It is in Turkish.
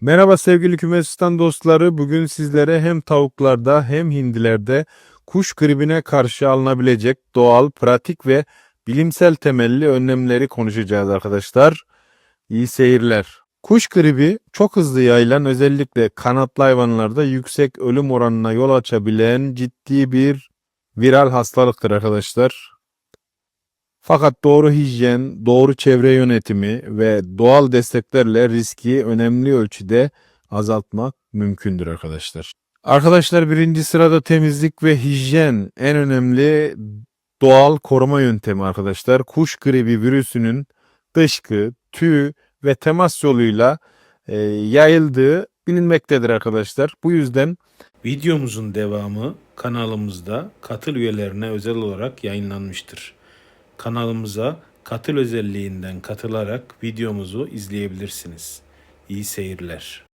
Merhaba sevgili kümesistan dostları. Bugün sizlere hem tavuklarda hem hindilerde kuş gribine karşı alınabilecek doğal, pratik ve bilimsel temelli önlemleri konuşacağız arkadaşlar. İyi seyirler. Kuş gribi çok hızlı yayılan özellikle kanatlı hayvanlarda yüksek ölüm oranına yol açabilen ciddi bir viral hastalıktır arkadaşlar. Fakat doğru hijyen, doğru çevre yönetimi ve doğal desteklerle riski önemli ölçüde azaltmak mümkündür arkadaşlar. Arkadaşlar birinci sırada temizlik ve hijyen en önemli doğal koruma yöntemi arkadaşlar. Kuş gribi virüsünün dışkı, tüy ve temas yoluyla e, yayıldığı bilinmektedir arkadaşlar. Bu yüzden Videomuzun devamı kanalımızda katıl üyelerine özel olarak yayınlanmıştır. Kanalımıza katıl özelliğinden katılarak videomuzu izleyebilirsiniz. İyi seyirler.